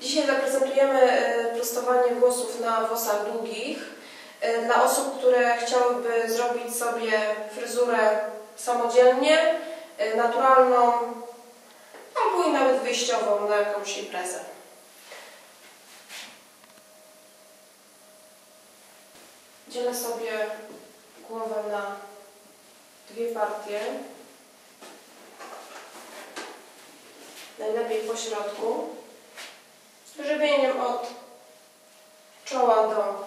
Dzisiaj zaprezentujemy e, prostowanie włosów na włosach długich. E, Dla osób, które chciałyby zrobić sobie fryzurę samodzielnie, e, naturalną, albo i nawet wyjściową na jakąś imprezę. Dzielę sobie głowę na dwie partie. Najlepiej po środku. Z grzebieniem od czoła do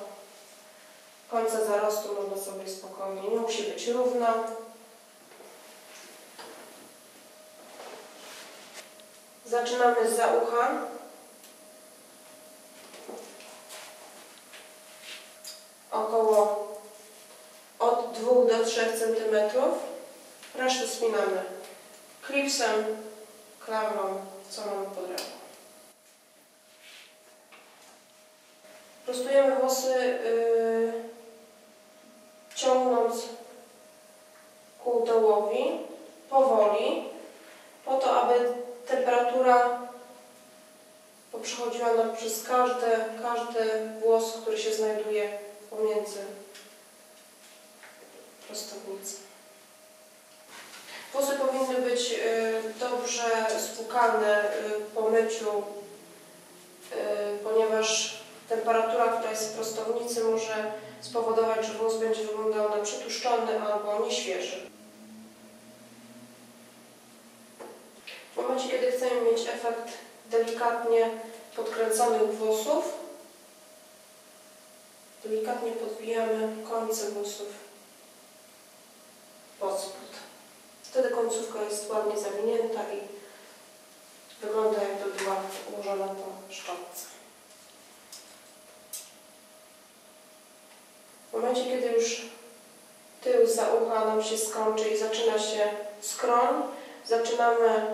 końca zarostu można sobie spokojnie. Nie musi być równo. Zaczynamy za ucha. Około od 2 do 3 cm. Resztę spinamy klipsem, klamrą, co mamy pod ręką. Prostujemy włosy yy, ciągnąc ku dołowi, powoli, po to, aby temperatura poprzechodziła nam przez każdy, każdy włos, który się znajduje pomiędzy prostownicą. Włosy powinny być y, dobrze spłukane y, po myciu, y, ponieważ temperatura, która jest w prostownicy może spowodować, że włos będzie wyglądał na przetłuszczony albo nieświeży. W momencie, kiedy chcemy mieć efekt delikatnie podkręconych włosów, delikatnie podbijamy końce włosów końcówka jest ładnie zawinięta i wygląda jakby była ułożona po szczotce. W momencie, kiedy już tył za ucha nam się skończy i zaczyna się skroń, zaczynamy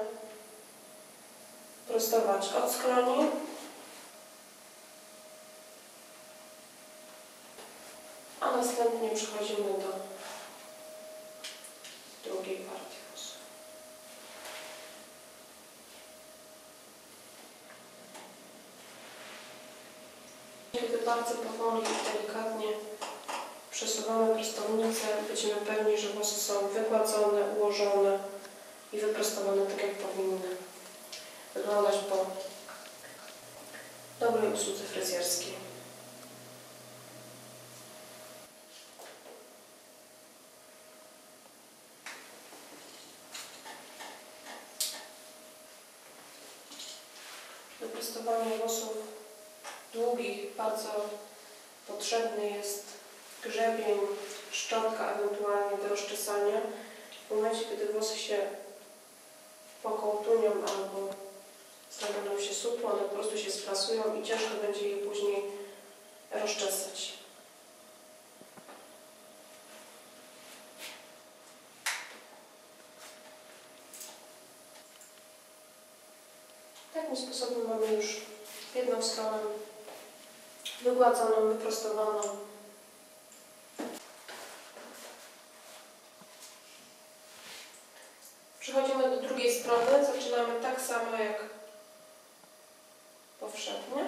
prostować od skroni. A następnie przechodzimy do drugiej partii włosów. Kiedy bardzo powoli i delikatnie przesuwamy prostownicę, będziemy pewni, że włosy są wygładzone, ułożone i wyprostowane tak jak powinny wyglądać po dobrej usłudze fryzjerskiej. Do prostowania włosów długich bardzo potrzebny jest grzebień, szczotka ewentualnie do rozczesania. W momencie, kiedy włosy się pokołtunią albo nam się supło, one po prostu się splasują i ciężko będzie je później rozczesać. Takim sposobem mamy już jedną stronę wygładzoną, wyprostowaną. Przechodzimy do drugiej strony. Zaczynamy tak samo jak powszechnie.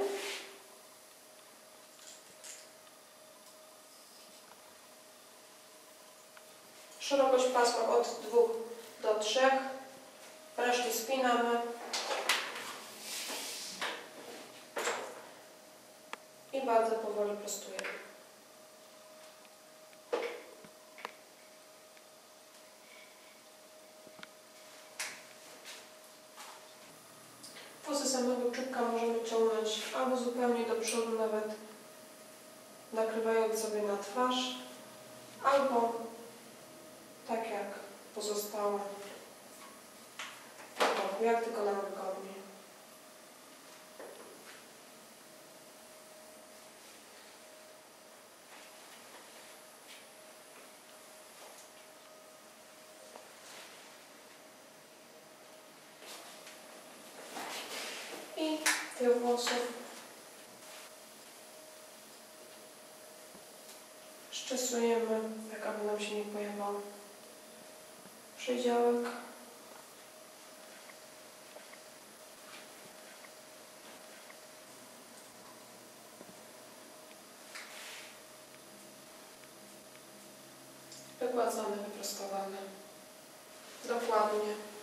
Szerokość pasma od 2 do 3. Resztę spinamy. I bardzo powoli prostujemy. Włosy samego czubka możemy ciągnąć albo zupełnie do przodu, nawet nakrywając sobie na twarz, albo tak jak pozostałe jak tylko nam wygodnie. we Włoszech. Szczesujemy, tak aby nam się nie pojawiał przydziałek. Wygładzony, wyprostowany. Dokładnie.